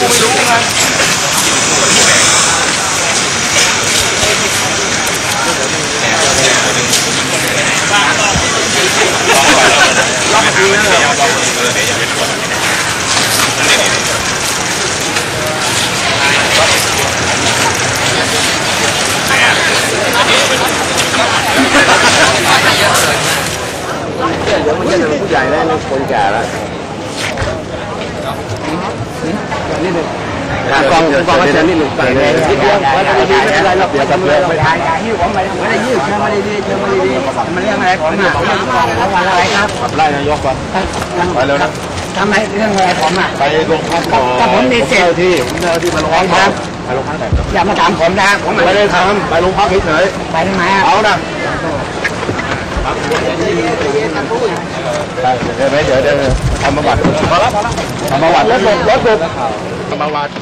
cô mới đúng không Hãy subscribe cho kênh Ghiền Mì Gõ Để không bỏ lỡ những video hấp dẫn นแก่แล้วนี่หนึ่งกองกองมาเชิญนี่หนึ่งไปเลยนิดเดียวไม่ได้ดีไม่เป็นไรหรอกเดี๋ยวทำเลยไม่ได้ยิ้วผมไม่ไม่ได้ยิ้วเชิญมาดีๆเชิญมาดีๆมันเรื่องอะไรผมอะผมกองรางวัลอะไรครับขับไล่นายกก่อนไปเร็วนะทำไมเรื่องอะไรผมอะไปโรงพักก่อนถ้าผมมีสิทธิ์เจ้าที่ผมเจ้าที่มาโรงพักครับไปโรงพักไหนอย่ามาถามผมนะผมไม่ได้ทำไปโรงพักเฉยไปทำไมอะๆเอานะเดี๋ยวเดี๋ยวเดี๋ยวทำประวัติมาแล้วทำประวัติรถบุกรถบุ กทำประวัติ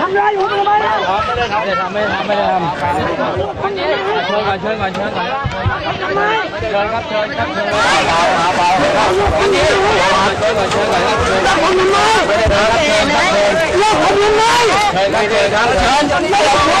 ทำไรอยู่ทำไมอะไม่ได้ทำไม่ได้ทำไม่ได้ทำเชิญก่อนเชิญก่อนเชิญก่อนเชิญครับเชิญครับเชิญเชิญก่อนเชิญก่อนเชิญครับเชิญผมทำไมเลิกผมทำไมเชิญครับเชิญครับเชิญเชิญครับเชิญ